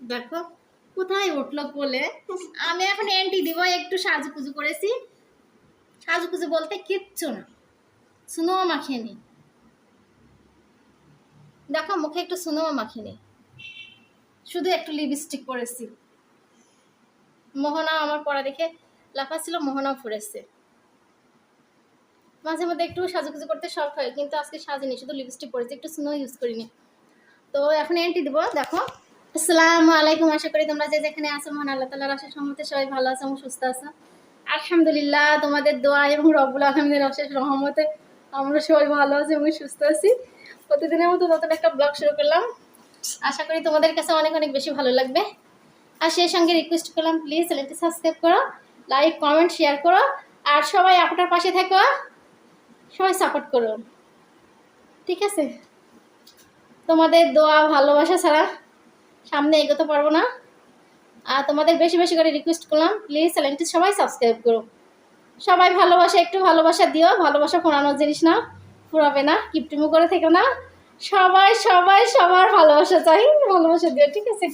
দেখো, কোথায় উঠল বলে আমি এখন এন্টি দিব, একটু সাজুকুজু করেছি। সাজুকুজু বলতে কিচ্ছু না। সুনোয়া মাখিয়ে নি দেখো, মুখে একটু সুনোয়া মাখিয়ে নি শুধু একটু লিপস্টিক পরেছি। মোহনা আমার পড়া দেখে লাফা ছিল মোহনাও ফুরেছে। মাঝে মধ্যে একটু সাজু সাজুগুজু করতে শখ হয়, কিন্তু আজকে সাজিনি, শুধু লিপস্টিক পরেছি, একটু স্নো ইউজ করিনি। তো এখন এন্টি দিব, দেখো। আসসালামু আলাইকুম, আশা করি তোমরা যে যেখানে আছো, মহান আল্লাহ তালার আশা সম্মতে সবাই ভালো আছো এবং সুস্থ আছো। আলহামদুলিল্লাহ, তোমাদের দোয়া এবং রব্বুল আলহামদের অশেষ রহমতে আমরা সবাই ভালো আছি এবং সুস্থ আছি। প্রতিদিনের মতো নতুন একটা ব্লগ শুরু করলাম। আশা করি তোমাদের কাছে অনেক অনেক বেশি ভালো লাগবে। আর সেই সঙ্গে রিকোয়েস্ট করলাম প্লিজ চ্যানেলটি সাবস্ক্রাইব করো লাইক কমেন্ট শেয়ার করো, আর সবাই আপনার পাশে থাকো, সবাই সাপোর্ট করো। ঠিক আছে? তোমাদের দোয়া, ভালোবাসা ছাড়া সামনে এগোতে পারব না। আর তোমাদের বেশি বেশি করে রিকোয়েস্ট করলাম প্লিজ চ্যানেলটি সবাই সাবস্ক্রাইব করো। সবাই ভালোবাসা, একটু ভালোবাসা দিও, ভালোবাসা ফোরানোর জিনিস না, ফুরাবে না কিপটিমু করে থেকো না। সবাই সবাই সবার ভালোবাসা চাই, ভালোবাসা দিও, ঠিক আছে?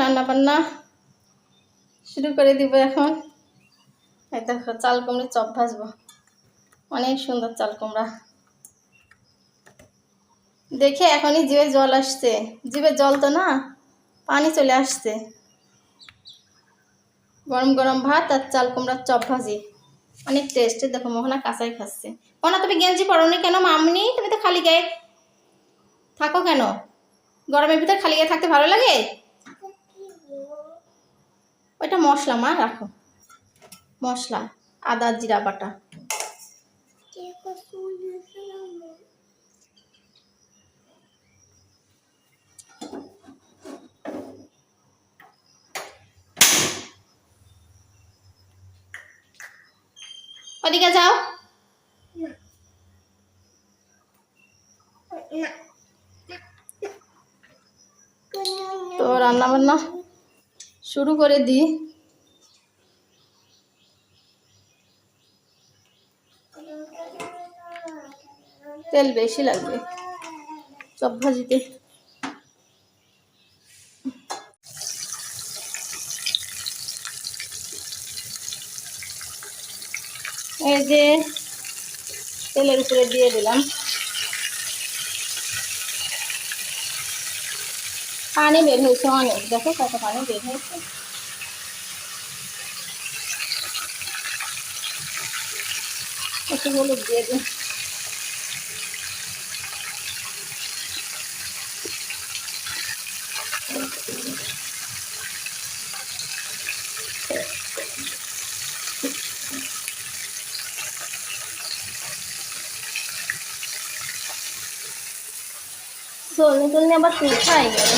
রান্না বান্না শুরু করে দিব এখন। দেখো, চাল কুমড়ে চপ ভাজবো। অনেক সুন্দর চাল কুমড়া। দেখে এখনই জিভে জল আসছে। জিভে জল তো না, পানি চলে আসছে। গরম গরম ভাত আর চাল কুমড়ার চপ ভাজি। অনেক টেস্ট দেখো মোহনা কাঁচাই খাচ্ছে। মোহনা, তুমি গেঞ্জি পরোনি কেন? মামনি তুমি তো খালি গায়ে থাকো কেন? গরমের ভিতরে খালি গায়ে থাকতে ভালো লাগে? ওইটা মশলা, মা, রাখো। মশলা, আদা, জিরা, বাটা। ওদিকে যাও। তো রান্না বান্না শুরু করে দিই। তেল বেশি লাগবে। চপ ভাজিতে। এই যে তেলের উপরে দিয়ে দিলাম। পানি বের হয়েছে অনেক। দেখো কত পানি বের হয়েছে। একটু হলুদ দিয়ে দিই। চলনে আবার তুই খাই। গেল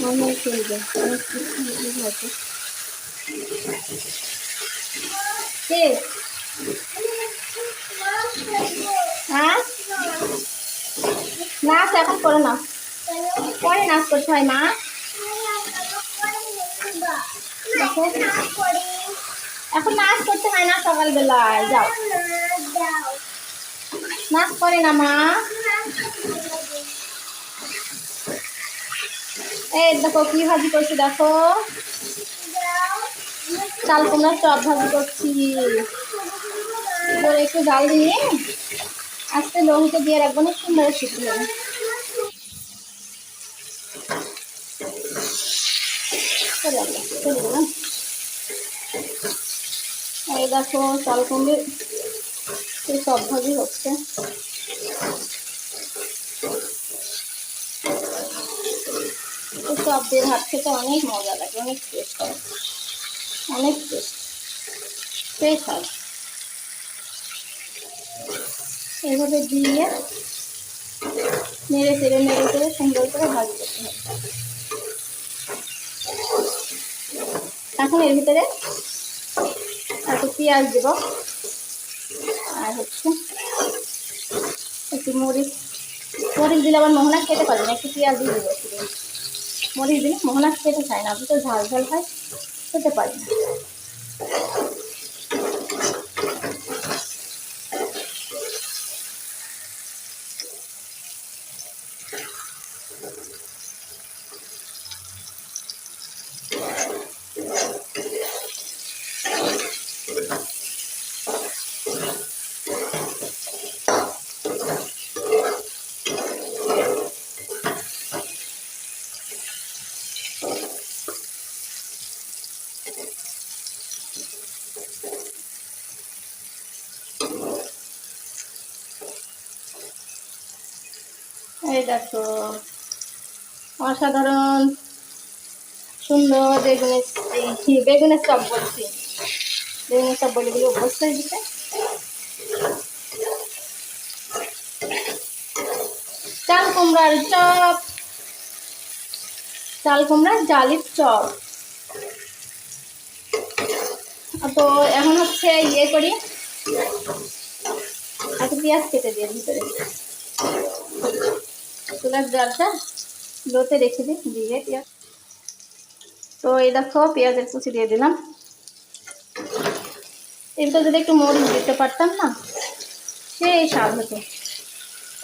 মনে চলবে অনেক হ্যাঁ? নাচ এখন করো না। পরে নাচ করতে হয়, মা। এখন নাচ করতে হয় না সকালবেলায়। যাও। নাচ করে না, মা। এই দেখো, কি ভাজি করছি দেখো। চাল, কুমড়ার চপ ভাজি করছি। এবার একটু জাল দিয়ে আজকে লঙ্কা দিয়ে রাখব না সুন্দর শিখতে হবে চলে চলে। দেখো চাল কুমড়ে সব ভাজি হচ্ছে সব দিয়ে ভাত খেতে অনেক মজা লাগে, অনেক টেস্ট অনেক টেস্ট স্বাদ এইভাবে দিয়ে নেড়ে নেড়ে সুন্দর করে করতে হবে। এখন এর ভিতরে একটু পেঁয়াজ দেব। আর হচ্ছে একটু মরিচ। মরিচ দিলে আবার মোহনা খেতে পারবে না, একটু পেঁয়াজ দিয়ে দেবো মরিচ দিলে মোহনা খেতে চায় না আপনি তো ঝাল ঝাল হয় খেতে পারবে না এই দেখো অসাধারণ। সুন্দর বেগুনের বেগুনের চপ বলছি? বেগুনের চপ বলে অভ্যস্ত হয়ে দিতে। চাল কুমড়ার চপ। চাল কুমড়ার জালির চপ। তো এখন হচ্ছে ইয়ে করি। একটা পেঁয়াজ কেটে দিয়ে ভিতরে চুলার জলটা লোতে রেখে দিই, দিয়ে পেঁয়াজ। তো এই দেখো, পেঁয়াজের কুচি দিয়ে দিলাম। এগুলো যদি একটু মরিচ দিতে পারতাম না, সেই স্বাদ হতো।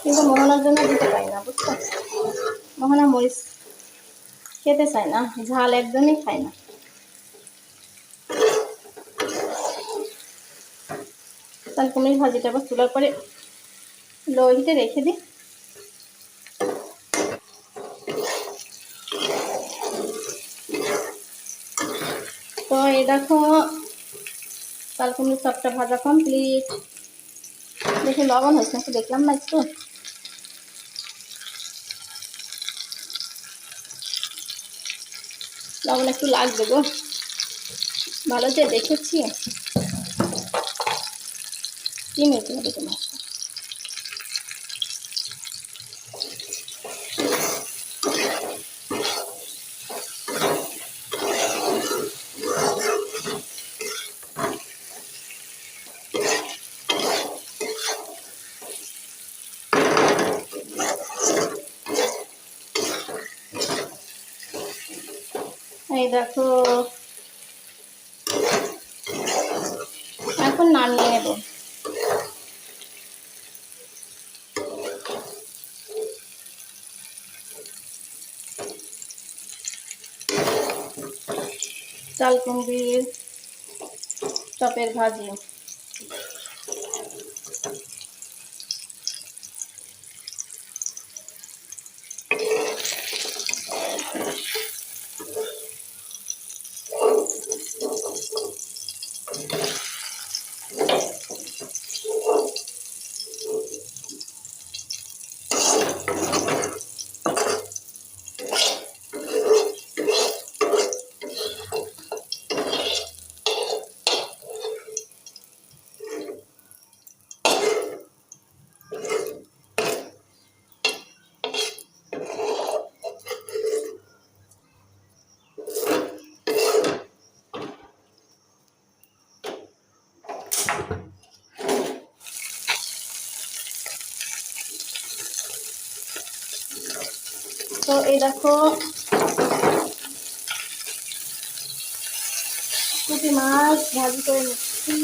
কিন্তু মোহনার জন্য দিতে পারি না, বুঝছ? মোহনা মরিচ খেতে চায় না, ঝাল একদমই খায় না। তাহলে কুমির ভাজিটা আবার চুলার পরে লো হিটে রেখে দিই। এই দেখো কালকুমির সবটা ভাজা কমপ্লিট দেখি লবণ হয়েছে একটু দেখলাম না একটু। লবণ একটু লাগবে গো। ভালো যে দেখেছি। কি মেয়েছে হবে তোমার এই দেখো। এখন নামিয়ে নেব। চাল কুমড়ির চপের ভাজি। তো এই দেখো। পুঁটি মাছ ভাজি করে নিচ্ছি।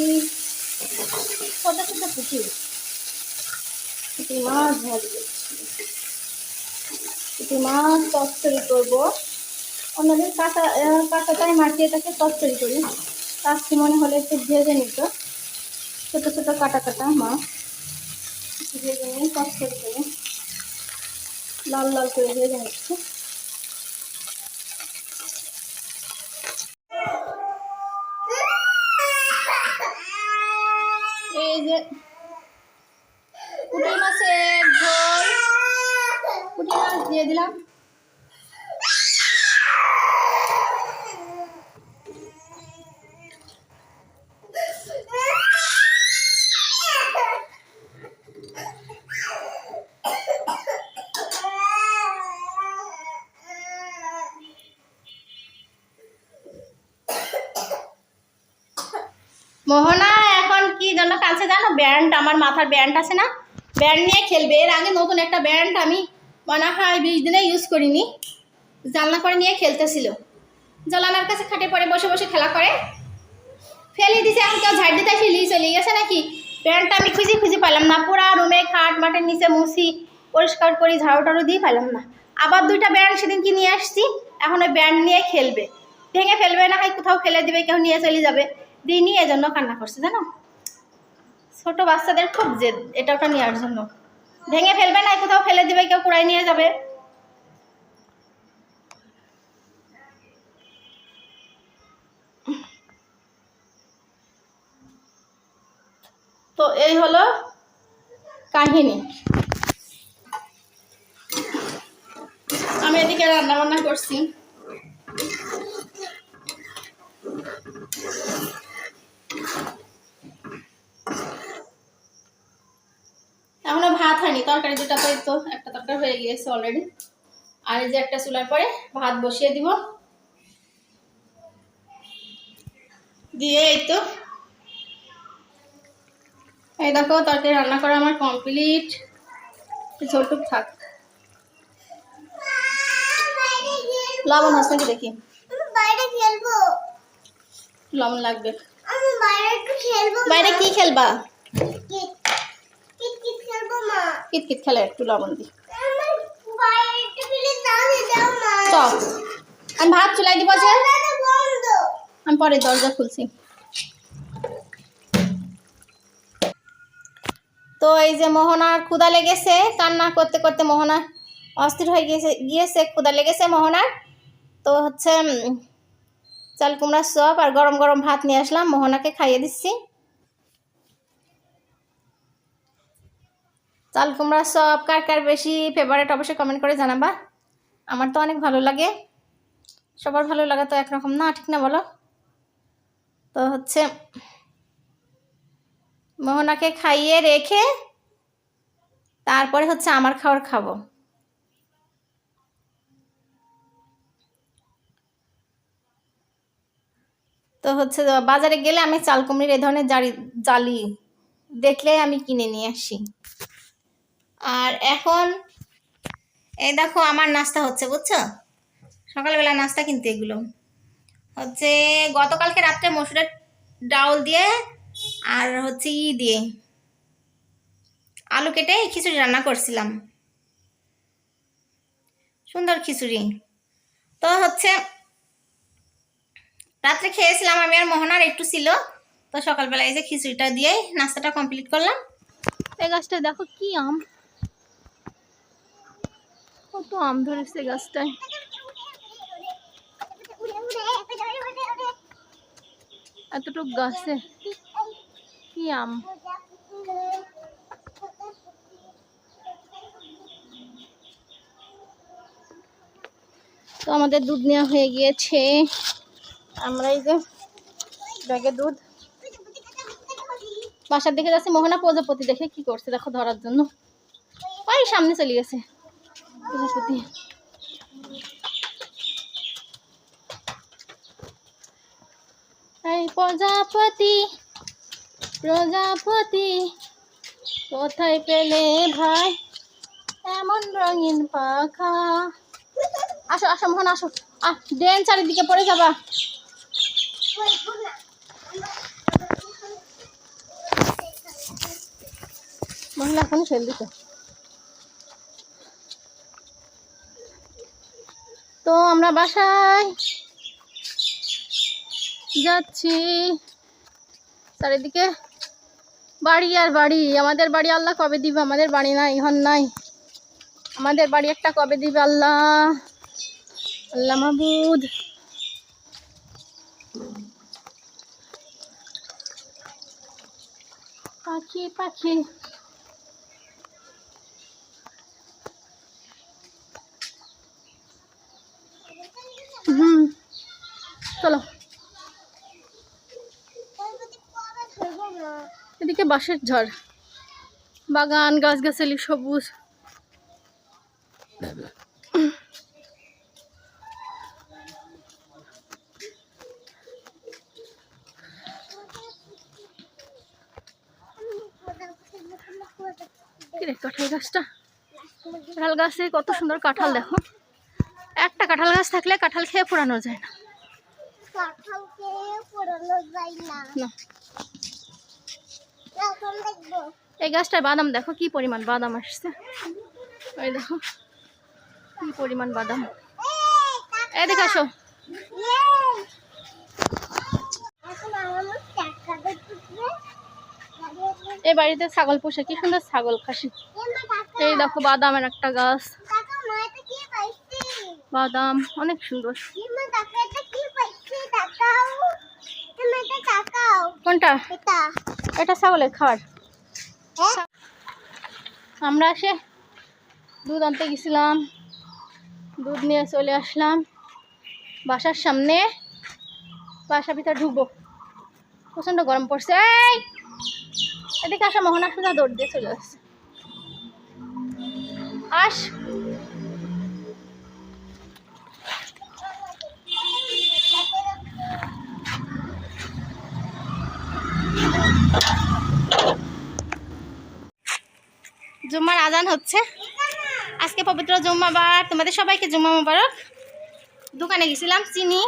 ছোট ছোট পুঁটি? পুঁটি মাছ ভাজি করছি। মাছ চচ্চড়ি করব। অন্যদিন কাঁচা কাঁচাটাই মাখিয়ে তাকে চচ্চড়ি করি। আজকে মনে হলে একটু ভেজে নিত। ছোট ছোট কাটা কাটা মাছ। ভেজে নিয়ে চচ্চড়ি করি। লাল লাল করে ভেজে নিচ্ছি এই যে পুঁটি মাছের ঝোল পুঁটি মাছ দিয়ে দিলাম মোহনা এখন কি জন্য কাছে জানো ব্যান্ড আমার মাথার ব্যান্ড আছে না? ব্যান্ড নিয়ে খেলবে। এর আগে নতুন একটা ব্যান্ড আমি মনে হয় বিশ দিনে ইউজ করিনি। জানলা করে নিয়ে খেলতেছিল। জলানার কাছে খাটে পরে বসে বসে খেলা করে। ফেলে দিছে, এখন কেউ ঝাড় দিতে ফেলি চলে গেছে নাকি? প্যান্টটা আমি খুঁজে খুঁজে পেলাম না। পুরা রুমে খাট মাটের নিচে মুছি, পরিষ্কার করি, ঝাড়ু টাড়ু দিয়ে পেলাম না। আবার দুইটা ব্যান্ড সেদিন কি নিয়ে আসছি। এখন ওই ব্যান্ড নিয়ে খেলবে। ভেঙে ফেলবে না হয় কোথাও ফেলে দিবে, কেউ নিয়ে চলে যাবে। দিয়ে নিয়ে এজন্য কান্না করছে, জানো? ছোট বাচ্চাদের খুব জেদ এটা ওটা নেওয়ার জন্য। ভেঙে ফেলবে না, কোথাও ফেলে দিবে, কেউ কুড়াই নিয়ে যাবে। তো এই হলো কাহিনী। আমি এদিকে রান্না বান্না করছি। এখনও ভাত হয়নি তরকারি দুটা তো এই তো একটা তরকারি হয়ে গিয়েছে অলরেডি আর এই যে একটা চুলার পরে ভাত বসিয়ে দিব। দিয়ে এই তো। এই দেখো তরকারি রান্না করা আমার কমপ্লিট ঝোলটুক থাক। লবণ নাকি দেখি? বাইরে খেলব। লবণ লাগবে। আমি বাইরে একটু খেলব বাইরে কি খেলবা? কিট কিট কিট খেলব মা। খেলে একটু লবণ দি। বাইরে একটু খেলে দাও মা। চল আমি ভাত চুলাই দিব যে। আমি পরে দরজা খুলছি। তো এই যে মোহনার ক্ষুদা লেগেছে কান্না করতে করতে মোহনা অস্থির হয়ে গিয়েছে গিয়েছে ক্ষুদা লেগেছে মোহনার। তো হচ্ছে চাল কুমড়ার চপ আর গরম গরম ভাত নিয়ে আসলাম, মোহনাকে খাইয়ে দিচ্ছি। চাল কুমড়ার চপ কার কার বেশি ফেভারেট অবশ্যই কমেন্ট করে জানাবা। আমার তো অনেক ভালো লাগে। সবার ভালো লাগা তো একরকম না, ঠিক না বলো? তো হচ্ছে, মোহনাকে খাইয়ে রেখে তারপরে হচ্ছে আমার খাবার খাব। তো হচ্ছে বাজারে গেলে আমি চাল কুমড়ির এই ধরনের জারি, জালি দেখলে আমি কিনে নিয়ে আসি। আর এখন এই দেখো আমার নাস্তা হচ্ছে, বুঝছ? সকালবেলা নাস্তা কিনতে এগুলো। হচ্ছে গতকালকে রাত্রে মসুরের ডাউল দিয়ে আর হচ্ছে ই দিয়ে আলু কেটে খিচুড়ি রান্না করছিলাম। সুন্দর খিচুড়ি। তো হচ্ছে রাত্রে খেয়েছিলাম, আমি আর মোহনার একটু ছিল। তো সকালবেলা যে খিচুড়িটা দিয়ে নাস্তাটা কমপ্লিট করলাম। এই গাছটা দেখো কি আম। কত আম ধরেছে গাছটায়। এতটুকু গাছে কি আম। তো আমাদের দুধ নেওয়া হয়ে গিয়েছে। আমরা এই যে ব্যাগে দুধ। বাসার দেখে যাচ্ছে, মোহনা প্রজাপতি দেখে কি করছে, দেখো ধরার জন্য। ওই সামনে চলে গেছে প্রজাপতি। এই প্রজাপতি প্রজাপতি, কোথায় পেলে ভাই? এমন রঙিন পাখা। আসো আসো মোহন, আসো। আহ ড্রেন চারিদিকে পড়ে যাবা। মহিলা এখন ফেল তো আমরা বাসায় যাচ্ছি। চারিদিকে বাড়ি আর বাড়ি। আমাদের বাড়ি আল্লাহ কবে দিবে? আমাদের বাড়ি নাই, ঘর নাই। আমাদের বাড়ি একটা কবে দিবে আল্লাহ? আল্লাহ মাহবুদ। পাখি পাখি। হুম। চলো। এদিকে বাঁশের ঝড়। বাগান গাছগাছালি সবুজ কিরে কাঁঠাল গাছটা। কাঁঠাল গাছে কত সুন্দর কাঁঠাল দেখো। একটা কাঁঠাল গাছ থাকলে কাঁঠাল খেয়ে পুরানো যায় না। এই গাছটায় বাদাম দেখো কি পরিমাণ বাদাম আসছে। ওই দেখো কি পরিমাণ বাদাম। এই, দেখে আসো Yay! এখন আমার টাকা দেখতেছে এই বাড়িতে ছাগল পোষে, কি সুন্দর ছাগল খাসি। এই দেখো বাদামের একটা গাছ। বাদাম, অনেক সুন্দর। কোনটা? এটা ছাগলের খাবার। আমরা এসে দুধ আনতে গেছিলাম। দুধ নিয়ে চলে আসলাম। বাসার সামনে। বাসার ভিতরে ঢুকবো। প্রচণ্ড গরম পড়ছে। এই! এদিকে আসা, মোহনা সোজা দৌড় দিয়ে চলে আস। জুম্মার আজান হচ্ছে। আজকে পবিত্র জুম্মাবার। তোমাদের সবাইকে জুম্মা মোবারক। দোকানে গেছিলাম, চিনি,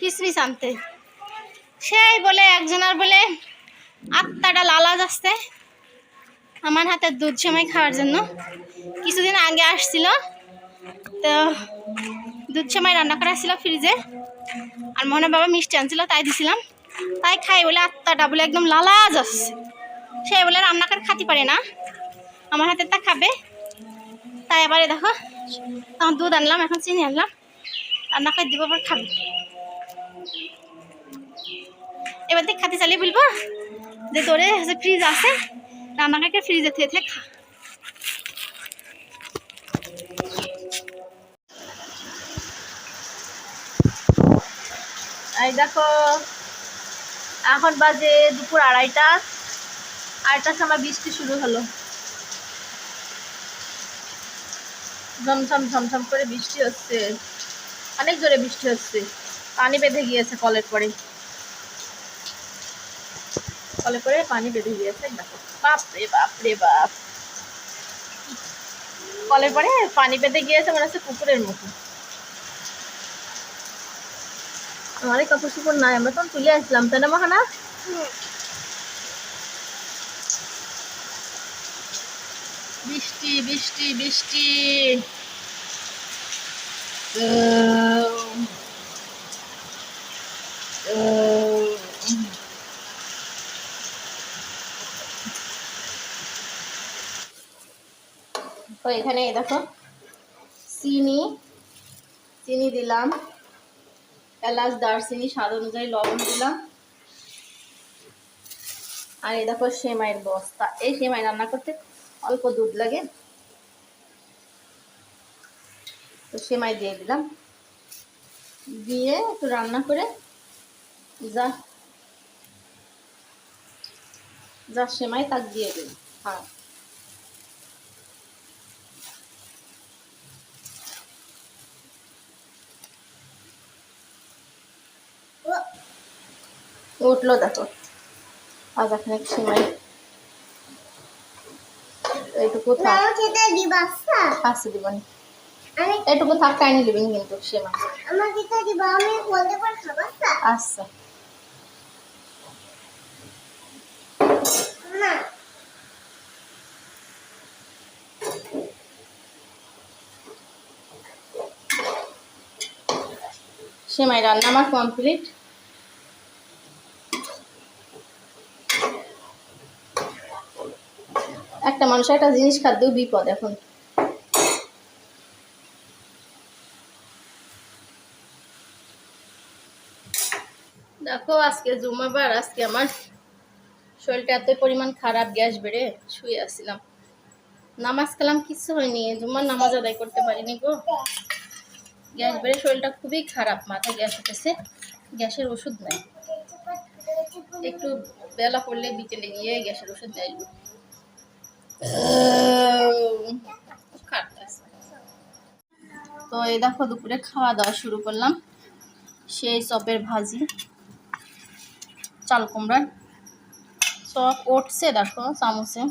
কিসমিস আনতে। সেই বলে, একজনের বলে আত্মাটা লালা যাচ্ছে আমার হাতে দুধ সেমাই খাওয়ার জন্য। কিছুদিন আগে আসছিল, তো দুধ সেমাই রান্না করা ছিল ফ্রিজে আর মনে বাবা মিষ্টি আনছিল, তাই দিছিলাম। তাই খাই বলে আত্মাটা বলে একদম লালা যাচ্ছে। সে বলে রান্না করে খাতে পারে না, আমার হাতে তা খাবে। তাই এবারে দেখো, তখন দুধ আনলাম, এখন চিনি আনলাম। রান্না করে দিব, আবার খাবে। এবার থেকে খাতে চালিয়ে বলব যে তোরে যে ফ্রিজ আছে। করে ফ্রিজে থেকে থেকে খা। এই দেখো, এখন বাজে দুপুর আড়াইটা। আড়াইটার সময় বৃষ্টি শুরু হলো। ঝমঝম ঝমঝম করে বৃষ্টি হচ্ছে। অনেক জোরে বৃষ্টি হচ্ছে। পানি বেঁধে গিয়েছে কলের পরে। কলে করে পানি বেঁধে গিয়েছে দেখো বাপ রে বাপ রে বাপ। কলের পরে পানি বেঁধে গিয়েছে মনে হচ্ছে পুকুরের মতো। আমারই কাপড় চোপড় নাই আমরা তখন তুলে আসলাম তাই না মাহানা? বৃষ্টি বৃষ্টি বৃষ্টি। এখানে দেখো, চিনি চিনি দিলাম, এলাচ, দারচিনি, স্বাদ অনুযায়ী লবণ দিলাম। আর এই দেখো সেমাইয়ের বস্তা। এই সেমাই রান্না করতে অল্প দুধ লাগে। তো সেমাই দিয়ে দিলাম। দিয়ে একটু রান্না করে যা যা সেমাই তাক দিয়ে দিলাম। হ্যাঁ। উঠল দেখো। আজ এখানে সেমাই। এইটুকু থাক। দিবা আচ্ছা। দিবনি আমি থাক কাইনি দিবেন কিন্তু খাবা আচ্ছা। আচ্ছা। সেমাই রান্না আমার কমপ্লিট একটা মানুষের একটা জিনিস খাদ্য বিপদ এখন। দেখো, আজকে জুমাবার, আজকে আমার শরীরটা এত পরিমাণ খারাপ, গ্যাস বেড়ে শুয়ে আসছিলাম নামাজ কালাম কিছু হয়নি জুম্মার নামাজ আদায় করতে পারিনি গো। গ্যাস বেড়ে শরীরটা খুবই খারাপ মাথায় গ্যাস উঠেছে গ্যাসের ওষুধ নাই। একটু বেলা পড়লে বিকেলে গিয়ে গ্যাসের ওষুধ দেয়। তো এই দেখো দুপুরে খাওয়া দাওয়া শুরু করলাম। সেই চপের ভাজি চাল কুমড়ার চপ উঠছে দেখো চামচে।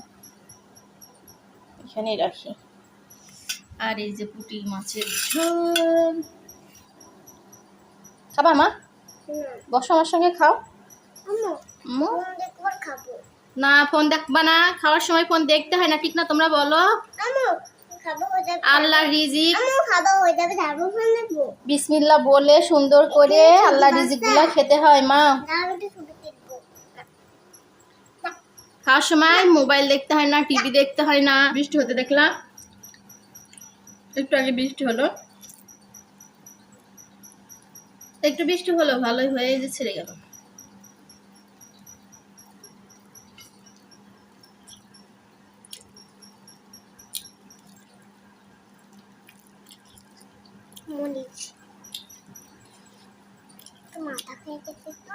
এখানেই রাখি। আর এই যে পুঁটি মাছের ঝোল। খাবা মা? বসো আমার সঙ্গে খাও। খাব। না ফোন দেখবা না। খাওয়ার সময় ফোন দেখতে হয় না ঠিক না তোমরা বলো? আল্লাহ রিজিক। বিসমিল্লাহ বলে সুন্দর করে আল্লাহ রিজিকগুলো খেতে হয় মা। খাওয়ার সময় মোবাইল দেখতে হয় না টিভি দেখতে হয় না। বৃষ্টি হতে দেখলাম। একটু আগে বৃষ্টি হলো। একটু বৃষ্টি হলো ভালোই হয়ে যে ছেড়ে গেল। মরিচ তো মাথা খেয়ে দেখতে তো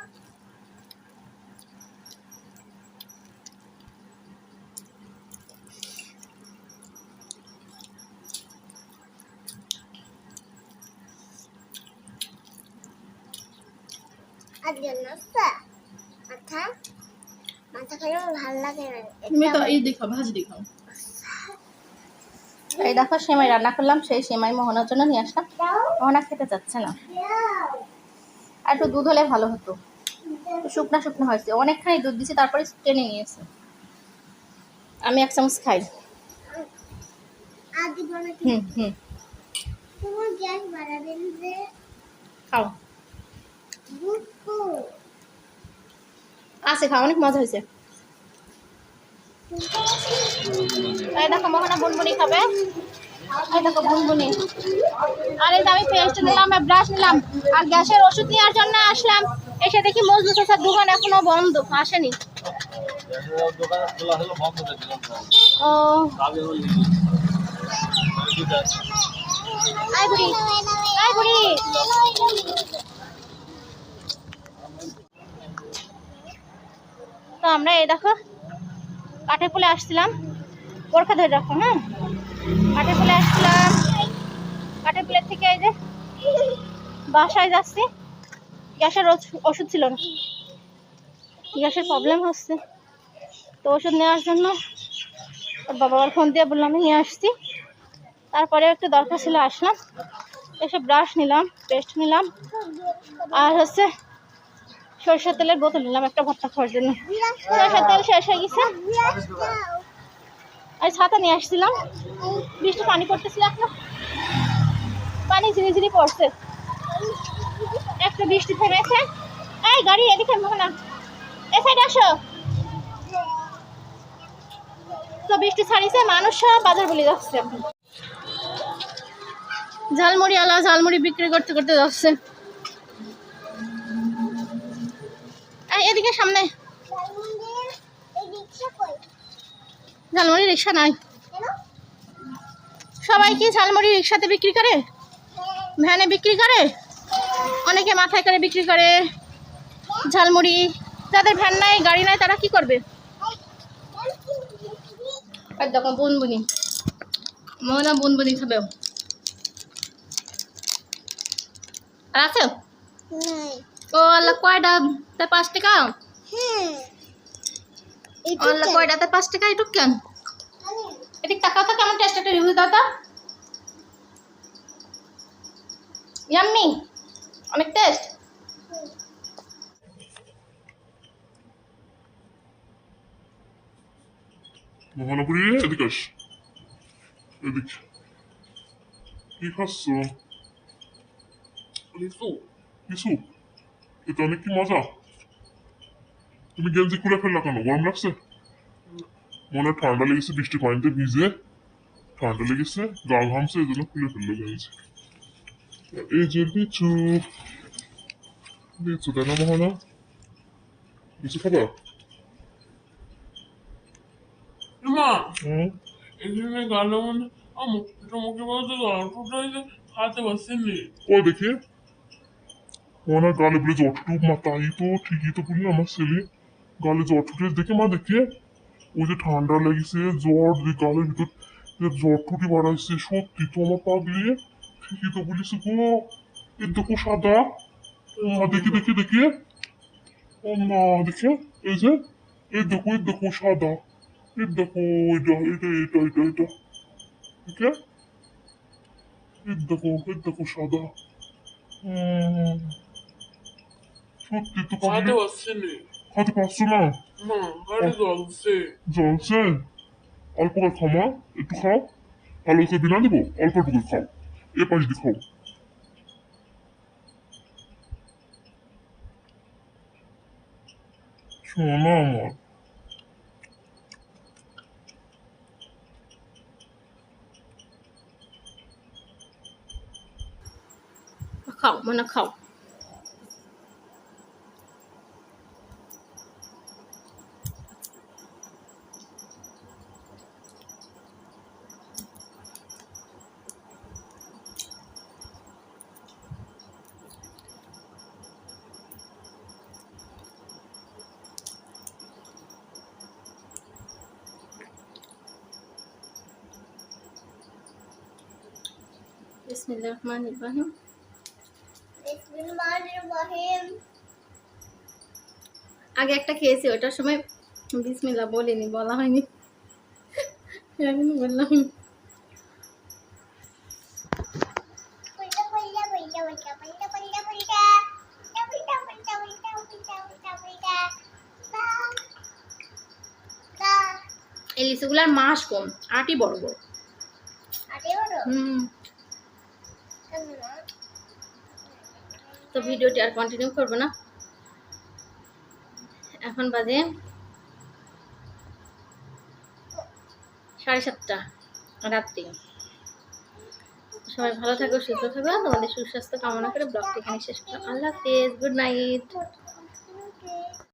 আর জন্য মাথা? মাথা খেলে ভালো লাগে না। তুমি তো এই দেখো ভাজি দেখাও এই দেখো সেমাই রান্না করলাম সেই সেমাই মোহনার জন্য নিয়ে আসলাম। মোহনা খেতে চাচ্ছে না। আর একটু দুধ হলে ভালো হতো। শুকনা শুকনো হয়েছে। অনেকখানি দুধ দিয়েছি তারপরে টেনে নিয়েছে। আমি এক চামচ খাই। হুম হুম। খাও। আছে খাও অনেক মজা হয়েছে। এই দেখো, মোহনা বুনবুনি খাবে। এই দেখো, বুনবুনি। আর এই আমি পেস্ট নিলাম ব্রাশ নিলাম, আর গ্যাসের ওষুধ নেওয়ার জন্য আসলাম। এসে দেখি মজদু চাচার দোকান এখনও বন্ধ, আসেনি। ও। আয় বুড়ি আয় বুড়ি। তো আমরা এই দেখো কাঠে ফুলে আসছিলাম। বোরখা ধরে রাখো হ্যাঁ? কাঠে ফুলে আসছিলাম। কাঠে ফুলের থেকে এই যে বাসায় যাচ্ছি। গ্যাসের ওষ- ওষুধ ছিল না। গ্যাসের প্রবলেম হচ্ছে। তো ওষুধ নেওয়ার জন্য ওর বাবা আবার ফোন দিয়ে বললাম, আমি নিয়ে আসছি। তারপরে একটু দরকার ছিল, আসলাম। এসে ব্রাশ নিলাম পেস্ট নিলাম। আর হচ্ছে সরষের তেলের বোতল নিলাম, একটা ভর্তা খাওয়ার জন্য। সরষের তেল শেষ হয়ে গেছে। আর ছাতা নিয়ে আসছিলাম। বৃষ্টি পানি পড়তেছিল এখন। পানি ঝিরি পড়ছে। একটা বৃষ্টি থেমেছে। এই, গাড়ি এদিকে না। এ সাইড আসো। তো বৃষ্টি ছাড়িছে, মানুষ সব বাজার বলে যাচ্ছে। ঝালমুড়ি আলা, ঝালমুড়ি বিক্রি করতে করতে যাচ্ছে। এদিকে সামনে। ঝালমুড়ি রিক্সা নাই। সবাই কি ঝালমুড়ি রিক্সাতে বিক্রি করে? ভ্যানে বিক্রি করে? অনেকে মাথায় করে বিক্রি করে। ঝালমুড়ি যাদের ভ্যান নাই গাড়ি নাই তারা কি করবে? দেখো বুনবুনি। মোহনা বুনবুনি খাবে আর আছে? ও আল্লাহ কয়টা তে পাঁচ টাকা? কয়টাতে পাঁচ টাকা এটুক কেন এদিক টাকা তো কেমন টেস্ট একটা রিভিউ দাও তো। ইয়াম্মি অনেক টেস্ট মহানগরী এদিকে আস। এদিক। কি খাচ্ছ? লিসু লিসু এটা অনেক কি মজা? তুমি গেঞ্জি খুলে ফেললা কেন? গরম লাগছে? মনে হয় ঠান্ডা লেগেছে বৃষ্টি পানিতে ভিজে। ঠান্ডা লেগেছে গা ঘামছে এই জন্য খুলে ফেলল গেঞ্জি এই যে লিচু লিচু তাই না মহানা। লিচু খাবা? মা হুম? এখানে গালো মানে আমু এটা মুখে বলতে হইলে খাতে বসেনি ওই দেখে? ওনার গালে বলে জটটুক মা তাই তো ঠিকই তো বলি আমার ছেলে। গালে জট উঠে দেখে মা দেখে ওই যে ঠান্ডা লেগেছে, জ্বর যে গালের ভিতর জ্বর টুটি বাড়াইছে, সত্যি তো আমার পাগলি। ঠিকই তো বলিস এর দেখো সাদা। দেখে দেখে দেখে। মা, দেখে, এই যে, এই দেখো এই দেখো সাদা। এই দেখো এটা এটা এটা এটা এটা দেখে? এই দেখো এই দেখো সাদা। সত্যি তো খাতে কাবলি পারছি না। পারছ না না গাড়ি জ্বলছে। জ্বলছে। অল্প করে খাও মা। একটু খাও। ভালো করে বিনা দেবো অল্প একটু করে খাও। এ পাশ দিয়ে খাও। শোনো আমার খাও মানে খাও। আগে একটা খেয়েছি ওটার সময় বিসমিল্লা বলিনি বলা হয়নি। বললাম। এই লিচুগুলার মাস কম আটই বড় বড়। তো ভিডিওটি আর কন্টিনিউ করব না। এখন বাজে সাড়ে সাতটা, রাত্রি। সবাই ভালো থাকো, সুস্থ থাকো তোমাদের সুস্বাস্থ্য কামনা করে ব্লগটি এখানে শেষ করলাম। আল্লাহ হাফেজ, গুড নাইট।